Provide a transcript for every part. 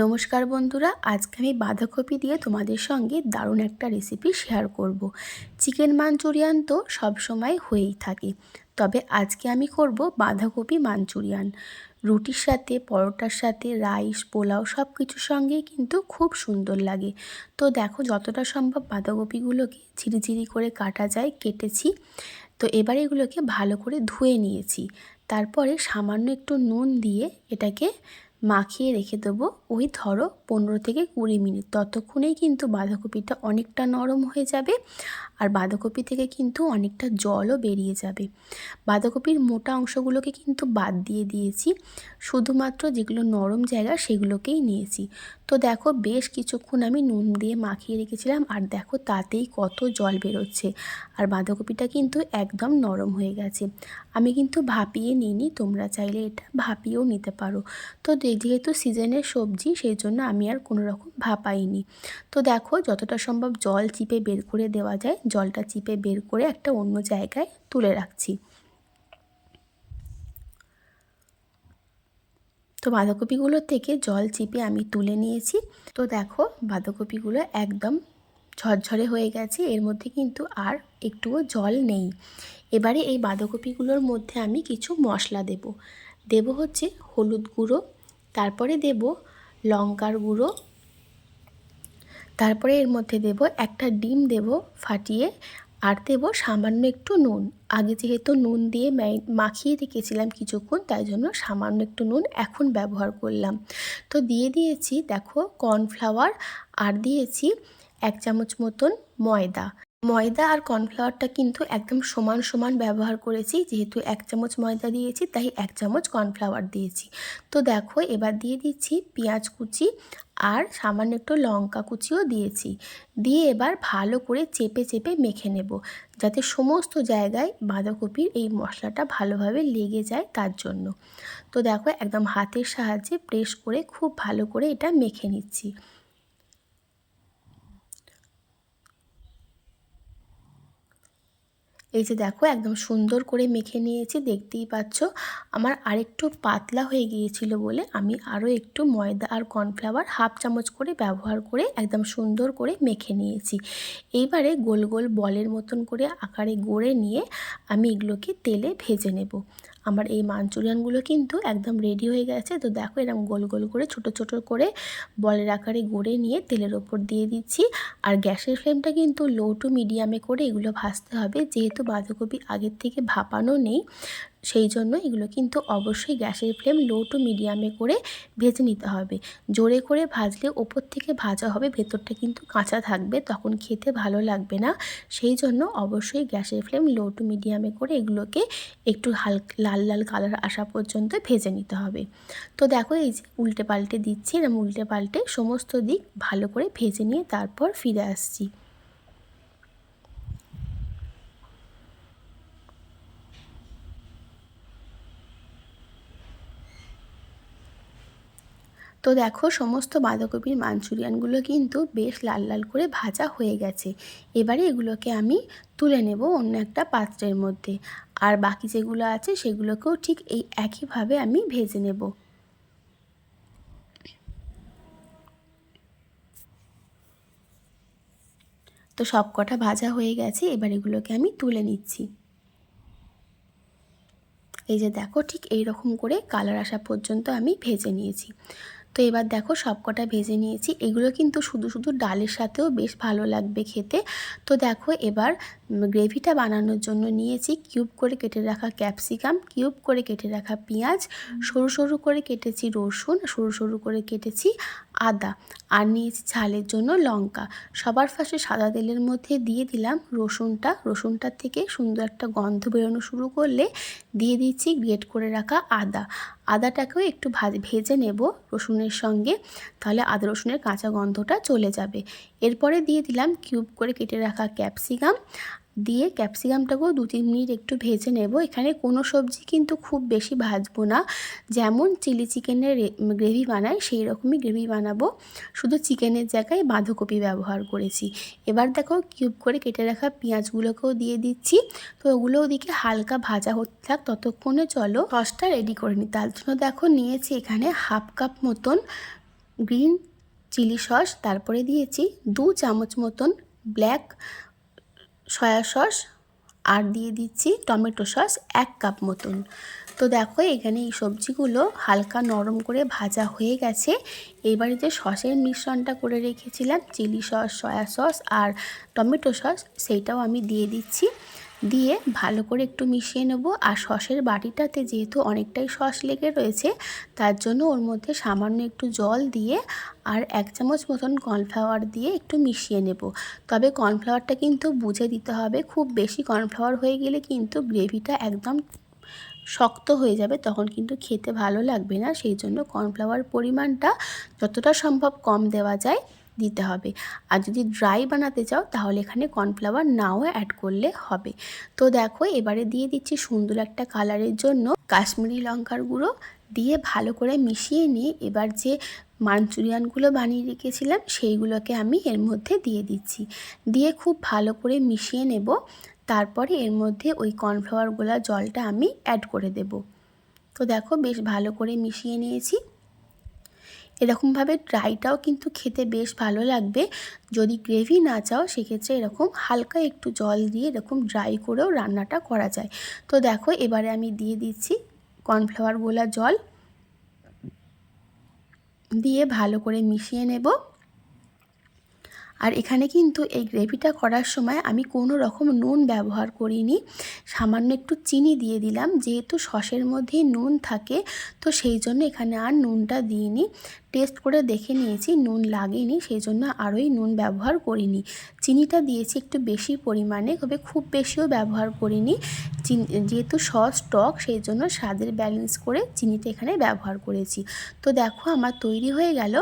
নমস্কার বন্ধুরা, আজকে আমি বাঁধাকপি দিয়ে তোমাদের সঙ্গে দারুণ একটা রেসিপি শেয়ার করব। চিকেন মাঞ্চুরিয়ান তো সবসময় হয়েই থাকে, তবে আজকে আমি করব বাঁধাকপি মাঞ্চুরিয়ান। রুটির সাথে, পরোটার সাথে, রাইস, পোলাও সব কিছুর সঙ্গেই কিন্তু খুব সুন্দর লাগে। তো দেখো যতটা সম্ভব বাঁধাকপিগুলোকে ঝিরিঝিরি করে কাটা যায়, কেটেছি। তো এবার এগুলোকে ভালো করে ধুয়ে নিয়েছি। তারপরে সামান্য একটু নুন দিয়ে এটাকে মাখিয়ে রেখে দেবো। ওই ধরো পনেরো থেকে কুড়ি মিনিট। ততক্ষণেই কিন্তু বাঁধাকপিটা অনেকটা নরম হয়ে যাবে আর বাঁধাকপি থেকে কিন্তু অনেকটা জলও বেরিয়ে যাবে। বাঁধাকপির মোটা অংশগুলোকে কিন্তু বাদ দিয়ে দিয়েছি। শুধুমাত্র যেগুলো নরম জায়গা সেগুলোকেই নিয়েছি। তো দেখো বেশ কিছুক্ষণ আমি নুন দিয়ে মাখিয়ে রেখেছিলাম আর দেখো তাতেই কত জল বেরোচ্ছে। আর বাঁধাকপিটা কিন্তু একদম নরম হয়ে গেছে। আমি কিন্তু ভাপিয়ে নিইনি, তোমরা চাইলে এটা ভাপিয়েও নিতে পারো। তো যেহেতু সিজনের সবজি সেই জন্য আমি আর কোনো রকম ভাপাইনি। তো দেখো, যতটা সম্ভব জল চিপে বের করে দেওয়া যায়। জলটা চিপে বের করে একটা অন্য জায়গায় তুলে রাখছি। তো বাঁধাকপিগুলোর থেকে জল চিপে আমি তুলে নিয়েছি। তো দেখো, বাঁধাকপিগুলো একদম ঝরঝরে হয়ে গেছে। এর মধ্যে কিন্তু আর একটুও জল নেই। এবারে এই বাঁধাকপিগুলোর মধ্যে আমি কিছু মশলা দেব। দেব হচ্ছে হলুদ গুঁড়ো, তারপরে দেব লঙ্কার গুঁড়ো, তারপরে এর মধ্যে দেব একটা ডিম দেব ফাটিয়ে, আর দেব সামান্য একটু নুন। আগে যেহেতু নুন দিয়ে মাখিয়ে রেখেছিলাম কিছুক্ষণ, তাই জন্য সামান্য একটু নুন এখন ব্যবহার করলাম। তো দিয়ে দিয়েছি, দেখো, কর্নফ্লাওয়ার, আর দিয়েছি এক চামচ মতন ময়দা। ময়দা আর কর্নফ্লাওয়ারটা কিন্তু একদম সমান সমান ব্যবহার করেছি। যেহেতু এক চামচ ময়দা দিয়েছি, তাই এক চামচ কর্নফ্লাওয়ার দিয়েছি। তো দেখো, এবার দিয়ে দিচ্ছি পেঁয়াজ কুচি আর সামান্য একটু লঙ্কা কুচিও দিয়েছি। দিয়ে এবার ভালো করে চেপে চেপে মেখে নেব, যাতে সমস্ত জায়গায় বাঁধাকপির এই মশলাটা ভালোভাবে লেগে যায় তার জন্য। তো দেখো, একদম হাতের সাহায্যে প্রেস করে খুব ভালো করে এটা মেখে নিচ্ছি। এই যে দেখো, একদম সুন্দর করে মেখে নিয়েছি, দেখতেই পাচ্ছ। আমার আরেকটু পাতলা হয়ে গিয়েছিল বলে আমি আরও একটু ময়দা আর কর্নফ্লাওয়ার হাফ চামচ করে ব্যবহার করে একদম সুন্দর করে মেখে নিয়েছি। এইবারে গোল গোল বলের মতন করে আকারে গড়ে নিয়ে আমি এগুলোকে তেলে ভেজে নেব। আমার এই মাঞ্চুরিয়ানগুলো কিন্তু একদম রেডি হয়ে গেছে। তো দেখো এরকম গোল গোল করে, ছোট ছোট করে বলের আকারে গড়ে নিয়ে তেলের ওপর দিয়ে দিচ্ছি। আর গ্যাসের ফ্লেমটা কিন্তু লো টু মিডিয়ামে করে এগুলো ভাজতে হবে। যেহেতু বাঁধাকপি আগের থেকে ভাপানো নেই সেই জন্য এগুলো কিন্তু অবশ্যই গ্যাসের ফ্লেম লো টু মিডিয়ামে করে ভেজে নিতে হবে। জোরে করে ভাজলে ওপর থেকে ভাজা হবে, ভেতরটা কিন্তু কাঁচা থাকবে, তখন খেতে ভালো লাগবে না। সেই জন্য অবশ্যই গ্যাসের ফ্লেম লো টু মিডিয়ামে করে এগুলোকে একটু হালকা লাল লাল কালার আসা পর্যন্ত ভেজে নিতে হবে। তো দেখো এই যে উল্টে পাল্টে দিচ্ছি, এরম উল্টে পাল্টে সমস্ত দিক ভালো করে ভেজে নিয়ে তারপর ফিরে আসছি। তো দেখো, সমস্ত বাঁধাকপির মাঞ্চুরিয়ানগুলো কিন্তু বেশ লাল লাল করে ভাজা হয়ে গেছে। এবারে এগুলোকে আমি তুলে নেব অন্য একটা পাত্রের মধ্যে। আর বাকি যেগুলো আছে, সেগুলোকেও ঠিক এই একইভাবে আমি ভেজে নেব। তো সব কটা ভাজা হয়ে গেছে, এবার এগুলোকে আমি তুলে নিচ্ছি। এই যে দেখো, ঠিক এই রকম করে কালার আসা পর্যন্ত আমি ভেজে নিয়েছি। তো এবার দেখো সবকটা ভেজে নিয়েছি। এগুলো কিন্তু শুধু শুধু ডালের সাথেও বেশ ভালো লাগবে খেতে। তো দেখো এবার গ্রেভিটা বানানোর জন্য নিয়েছি কিউব করে কেটে রাখা ক্যাপসিকাম কিউব করে কেটে রাখা পেঁয়াজ সরু সরু করে কেটেছি রসুন সরু সরু করে কেটেছি আদা। আর নিয়েছি ঝালের জন্য লঙ্কা। সবার ফার্স্টে সাদা তেলের মধ্যে দিয়ে দিলাম রসুনটা। রসুনটার থেকে সুন্দর একটা গন্ধ বেরোনো শুরু করলে দিয়ে দিচ্ছি গ্রেট করে রাখা আদা। আদাটাকেও একটু ভেজে নেব রসুনের সঙ্গে, তাহলে আদা রসুনের কাঁচা গন্ধটা চলে যাবে। এরপরে দিয়ে দিলাম কিউব করে কেটে রাখা ক্যাপসিকাম। দিয়ে ক্যাপসিকামটাকেও দু তিন মিনিট একটু ভেজে নেব। এখানে কোনো সবজি কিন্তু খুব বেশি ভাজবো না। যেমন চিলি চিকেনের গ্রেভি বানাই, সেই রকমই গ্রেভি বানাবো। শুধু চিকেনের জায়গায় বাঁধাকপি ব্যবহার করেছি। এবার দেখো কিউব করে কেটে রাখা পেঁয়াজগুলোকেও দিয়ে দিচ্ছি। তো ওগুলো ওদিকে হালকা ভাজা হতে থাক, ততক্ষণে চলো সসটা রেডি করে নিই। তার জন্য দেখো নিয়েছি এখানে হাফ কাপ মতন গ্রিন চিলি সস, তারপরে দিয়েছি দু চামচ মতন ব্ল্যাক সয়া সস আর দিয়ে দিচ্ছি টমেটো সস এক কাপ মতন। তো দেখো এখানে এই সবজিগুলো হালকা নরম করে ভাজা হয়ে গেছে। এবারে যে সসের মিশ্রণটা করে রেখেছিলাম, চিলি সস, সয়া সস আর টমেটো সস, সেইটাও আমি দিয়ে দিচ্ছি। দিয়ে ভালো করে একটু মিশিয়ে নেব। আর সসের বাটিটাতে যেহেতু অনেকটাই সস লেগে রয়েছে, তার জন্য ওর মধ্যে সামান্য একটু জল দিয়ে আর এক চামচ মতন কর্নফ্লাওয়ার দিয়ে একটু মিশিয়ে নেব। তবে কর্নফ্লাওয়ারটা কিন্তু বুঝে দিতে হবে, খুব বেশি কর্নফ্লাওয়ার হয়ে গেলে কিন্তু গ্রেভিটা একদম শক্ত হয়ে যাবে, তখন কিন্তু খেতে ভালো লাগবে না। সেই জন্য কর্নফ্লাওয়ার পরিমাণটা যতটা সম্ভব কম দেওয়া যায়। দিতে হবে। আর যদি ড্রাই বানাতে চাও, তাহলে এখানে কর্নফ্লাওয়ার নাও অ্যাড করলে হবে। তো দেখো, এবারে দিয়ে দিচ্ছি সুন্দর একটা কালারের জন্য কাশ্মীরি লঙ্কার গুঁড়ো দিয়ে ভালো করে মিশিয়ে নিয়ে এবার যে মাঞ্চুরিয়ানগুলো বানিয়ে রেখেছিলাম, সেইগুলোকে আমি এর মধ্যে দিয়ে দিচ্ছি। দিয়ে খুব ভালো করে মিশিয়ে নেব। তারপরে এর মধ্যে ওই কর্নফ্লাওয়ার গোলা জলটা আমি অ্যাড করে দেব। তো দেখো, বেশ ভালো করে মিশিয়ে নিয়েছি। এরকমভাবে ড্রাইটাও কিন্তু খেতে বেশ ভালো লাগবে। যদি গ্রেভি না চাও, সেক্ষেত্রে এরকম হালকা একটু জল দিয়ে এরকম ড্রাই করেও রান্নাটা করা যায়। তো দেখো, এবারে আমি দিয়ে দিচ্ছি কর্নফ্লাওয়ার গোলা জল। দিয়ে ভালো করে মিশিয়ে নেব। আর এখানে কিন্তু এই গ্রেভিটা করার সময় আমি কোনো রকম নুন ব্যবহার করিনি। সামান্য একটু চিনি দিয়ে দিলাম, যেহেতু সসের মধ্যেই নুন থাকে, তো সেই জন্য এখানে আর নুনটা দিইনি। টেস্ট করে দেখে নিয়েছি, নুন লাগেনি, সেই জন্য আরোই নুন ব্যবহার করিনি। চিনিটা দিয়েছি একটু বেশি পরিমাণে, তবে খুব বেশিও ব্যবহার করিনি। যেহেতু সস, টক, সেই জন্য স্বাদের ব্যালেন্স করে চিনিটা এখানে ব্যবহার করেছি। তো দেখো, আমার তৈরি হয়ে গেল।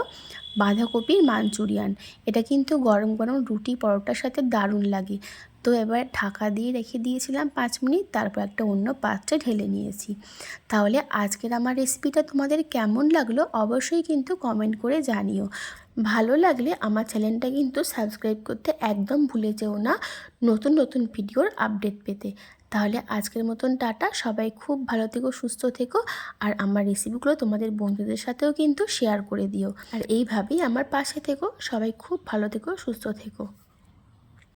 বাঁধাকপির মাঞ্চুরিয়ান। এটা কিন্তু গরম গরম রুটি পরোটার সাথে দারুণ লাগে। তো এবার ঢাকা দিয়ে রেখে দিয়েছিলাম পাঁচ মিনিট, তারপর একটা অন্য পাত্রে ঢেলে নিয়েছি। তাহলে আজকের আমার রেসিপিটা তোমাদের কেমন লাগল অবশ্যই কিন্তু কমেন্ট করে জানিও। ভালো লাগলে আমার চ্যানেলটা কিন্তু সাবস্ক্রাইব করতে একদম ভুলে যেও না নতুন নতুন ভিডিওর আপডেট পেতে। তাহলে আজকের মতন টাটা। সবাই খুব ভালো থেকো, সুস্থ থেকো। আর আমার রেসিপিগুলো তোমাদের বন্ধুদের সাথেও কিন্তু শেয়ার করে দিও। আর এইভাবেই আমার পাশে থেকো। সবাই খুব ভালো থেকো, সুস্থ থেকো।